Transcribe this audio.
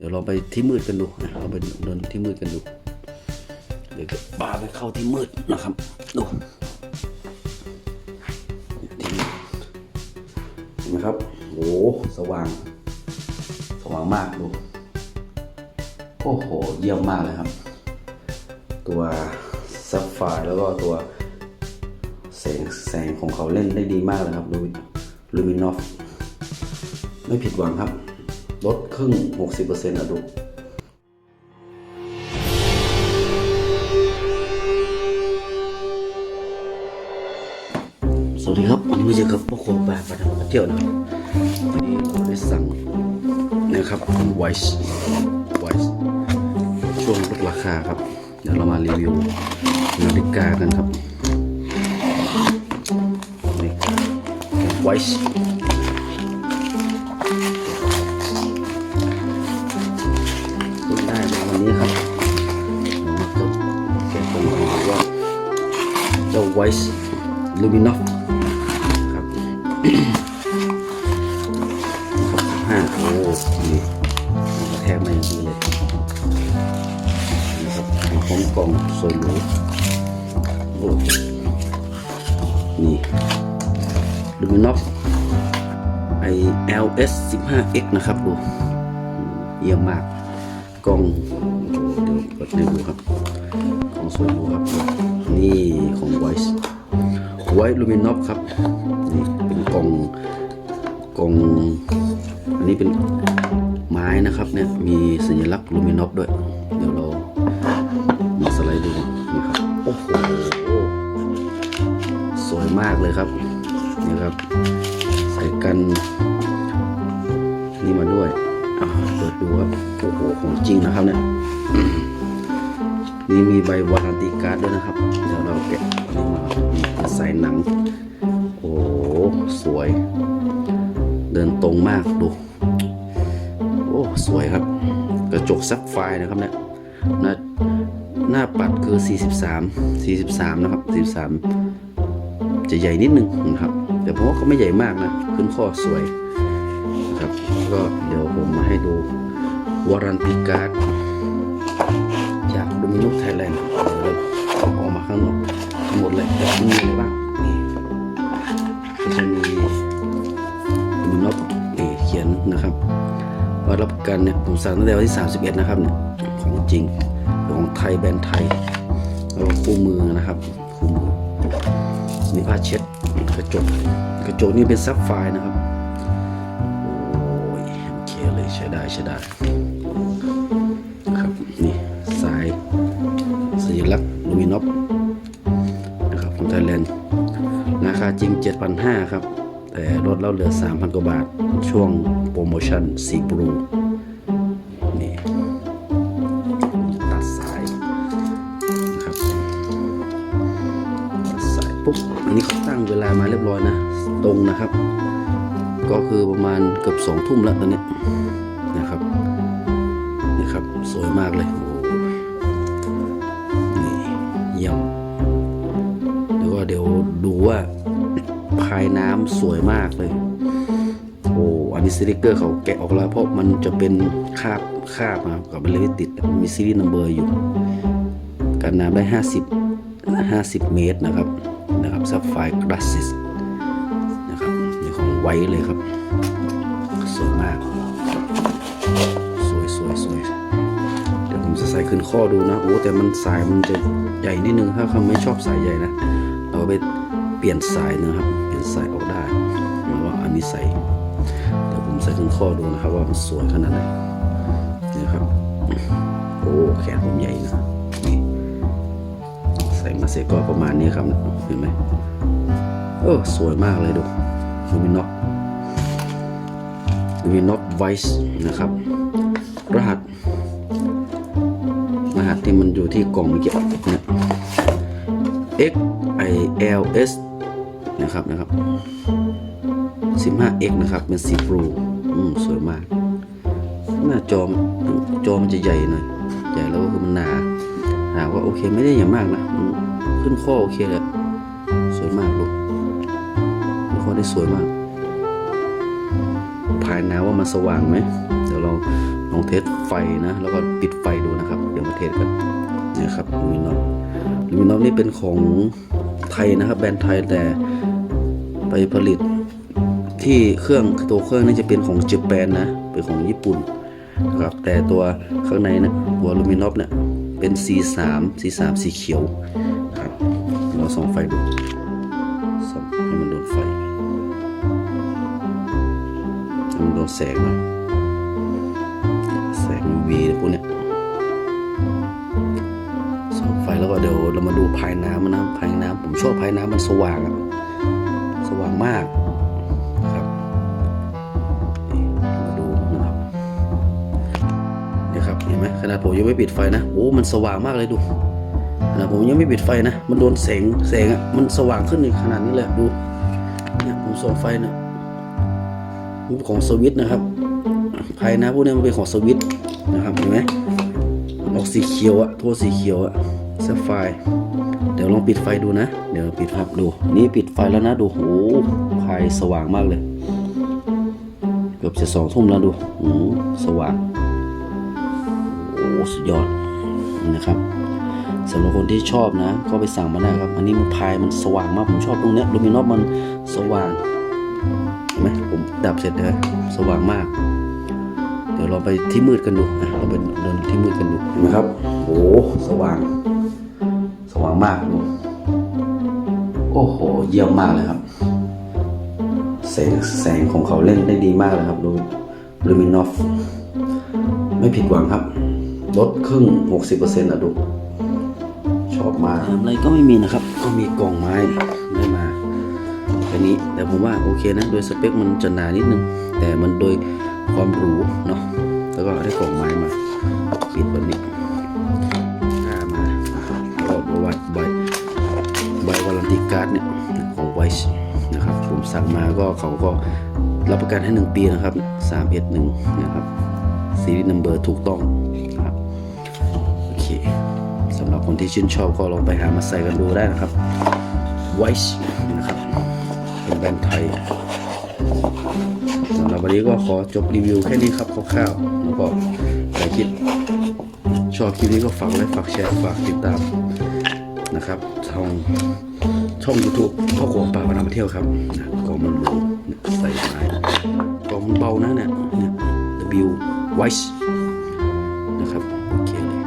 เดี๋ยวเราไปที่มืดกันดูนะเราไปเดินที่มืดกันดู เดี๋ยวจะพาไปเข้าที่มืดนะครับ ดูเห็นไหมครับโอ้สว่าง สว่างมากดู โอ้โห เยี่ยมมากเลยครับ ตัวซับไฟแล้วก็ตัวแสงแสงของเขาเล่นได้ดีมากเลยครับลูมินอฟ ไม่ผิดหวังครับ ลดครึ่ง 60%นะดูสวัสดีครับวันนี้มาเจอกับพวกคนแบบประทับเที่ยวนะครับวันนี้เราได้สั่งนะครับไวส์ไวส์ช่วงลดราคาครับ เดี๋ยวเรามารีวิวนาฬิกากันครับนี่ไวส์ เจ้าไวส์ลูมินอฟครับครับห้าโอ้นี่กระแทกมาอย่างดีเลยนะครับพร้อมกล่องสวยหรูโอ้นี่ลูมินอฟไอ LS 15X นะครับดูเยี่ยมมากกล้องเดี๋ยวเปิดให้ดูครับ สวยหรูครับ นี่ของไวส์ไวท์ลูมินอฟครับ นี่เป็นกล่องกล่องอันนี้เป็นไม้นะครับเนี่ยมีสัญลักษณ์ลูมินอฟด้วย เดี๋ยวเรามาสไลด์ดูนี่ครับโอ้โหสวยมากเลยครับนี่ครับ ใส่กัน นี่มาด้วยเปิดดูครับโอ้โหของจริงนะครับเนี่ย นี่มีใบวารันตีการ์ดด้วยนะครับ เดี๋ยวเราแกะนนี้มานี่เป็นสายหนัง โอ้สวย เดินตรงมากดู โอ้สวยครับ กระจกซับไฟนะครับเนี่ยหน้าหน้าปัดคือ 43 43 นะครับ 43 จะใหญ่นิดนึงนะครับ แต่ผมว่าก็ไม่ใหญ่มากนะ ขึ้นข้อสวยนะครับ ก็เดี๋ยวผมมาให้ดูวารันตีการ์ด จากดูมินุไทยแลนด์เดี๋ยวเราออกมาข้างนอกทั้งหมดเลยแต่มีอะไรบ้างนี่ก็จะมีดูมินอฟนี่เขียนนะครับว่ารับกันเนี่ยผมสั่งตั้งแต่วันที่ 31 นะครับเนี่ยของจริงของไทยแบรนด์ไทยแล้วคู่มือนะครับคู่มือมีผ้าเช็ดกระจกกระจกนี่เป็นซับไฟร์นะครับโอ้ยโอเคเลยใช้ได้ใช้ได้ นอฟนะครับของไทยแลนด์ราคาจริง 7,500 ครับ แต่ลดแล้วเหลือ 3,000 กว่าบาท ช่วงโปรโมชั่นสีบลูนี่ตัดสายนะครับตัดสายปุ๊บ อันนี้เขาตั้งเวลามาเรียบร้อยนะ ตรงนะครับ ก็คือประมาณเกือบสองทุ่มแล้วตอนนี้ เดี๋ยวดูว่าภายน้ำสวยมากเลย โอ้อันนี้สติกเกอร์เขาแกะออกแล้วเพราะมันจะเป็นคาบคาบนะครับกับมันเลยติดมีซีรีส์นัมเบอร์อยู่ กันน้ำได้ 50 50 เมตรนะครับนะครับซับไฟกราซิสนะครับนี่ของไว้เลยครับ สวยมาก สวยสวยสวยเดี๋ยวผมจะใส่ขึ้นข้อดูนะโอ้แต่มันสายมันจะใหญ่นิดนึงถ้าเขาไม่ชอบสายใหญ่นะ เราไปเปลี่ยนสายนะครับ เปลี่ยนสายออกได้แล้วว่าอันนี้ใส่เดี๋ยวผมใส่ขึ้นข้อดูนะครับ ว่ามันสวยขนาดไหนนี่ครับ โอ้แขนผมใหญ่นะนี่ใส่มาเสร็จก็ประมาณนี้ครับเห็นไหมเออสวยมากเลยดูลูมินอกลูมินอกไวส์นะครับ รหัส รหัสที่มันอยู่ที่กล่องเมื่อกี้เนี่ย X I L S นะครับนะครับ 15X นะครับเป็นสีบลูอืมสวยมาก หน้าจอมจอมันจะใหญ่หน่อยใหญ่แล้วก็คือมันหนาหนาว่าโอเคไม่ได้อย่างมากนะขึ้นข้อโอเคเลยสวยมากลูกขึ้นข้อได้สวยมากภายในว่ามันสว่างไหมเดี๋ยวเราลองเทสไฟนะ แล้วก็ปิดไฟดูนะครับ เดี๋ยวมาเทสกันนี่ยครับลูมินอฟ ลูมินอฟนี่เป็นของไทยนะครับ แบรนด์ไทยแต่ไปผลิตที่เครื่องตัวเครื่องนี่จะเป็นของญี่ปุ่นนะ เป็นของญี่ปุ่นนะครับแต่ตัวข้างในนะตัวลูมินอฟเนี่ยเป็น C3 C3 สีเขียวนะครับเราส่องไฟดูส่องให้มันโดนไฟให้มันโดนแสงหน่อยแสง UV พวกเนี้ย ไฟแล้วก็เดี๋ยวเรามาดูภายน้ำนะภายน้ำผมชอบภายน้ำมันสว่างอะสว่างมากครับนี่มาดูนะครับเนี่ยครับเห็นไหมขนาดผมยังไม่ปิดไฟนะโอ้มันสว่างมากเลยดูขนาดผมยังไม่ปิดไฟนะ มันโดนแสงแสงอะมันสว่างขึ้นในขนาดนี้เลยดูเนี่ยผมส่องไฟเนี่ยของสวิตนะครับภายนะพวกนี้มันเป็นของสวิตนะครับเห็นไหมออกสีเขียวอะโทนสีเขียวอะ ซฟไฟเดี๋ยวลองปิดไฟดูนะ เดี๋ยวปิดครับดู นี่ปิดไฟแล้วนะดูโอ้โหภายสว่างมากเลย เกือบจะสองทุ่มแล้วดูโอ้สว่างโอ้สุดยอดนะครับสำหรับคนที่ชอบนะ ก็ไปสั่งมาได้ครับ อันนี้มันพายมันสว่างมาก ผมชอบตรงเนี้ยลูมินอฟมันสว่างเห็นไหมผมดับเสร็จเลยสว่างมาก เดี๋ยวเราไปที่มืดกันดูอะเราไปเดินที่มืดกันดูเห็นไหมครับโอ้สว่าง สว่างมากดูโอ้โห เยี่ยมมากเลยครับ แสงแสงของเขาเล่นได้ดีมากเลยครับดูลูมินอฟไม่ผิดหวังครับ ลดครึ่ง 60%อะดูชอบมากอะไรก็ไม่มีนะครับ ก็มีกล่องไม้ได้มาอันนี้แต่ผมว่าโอเคนะ โดยสเปคมันจะหนานิดนึง แต่มันโดยความหรูเนาะแล้วก็ได้กล่องไม้มา ปิดแบบนี้ เนี่ยของไวช์นะครับผมสั่งมาก็เขาก็รับประกันให้ 1 ปีนะครับ 311นะครับซีรีส์นัมเบอร์ถูกต้องนะครับโอเคสำหรับคนที่ชื่นชอบก็ลองไปหามาใส่กันดูได้นะครับไวช์นะครับเป็นแบรนด์ไทยสำหรับวันนี้ก็ขอจบรีวิวแค่นี้ครับคร่าวๆแล้วก็ใครคิดชอบคลิปนี้ก็ฝากไลค์ฝากแชร์ฝากติดตามนะครับช่อง ช่อง YouTube พ่อขวงปลาพามาเที่ยวครับนะกล่องมันหรูเนี่ยใส่ไม้กล่องมันเบานะเนี่ยเนี่ย W Wise นะครับโอเคเลย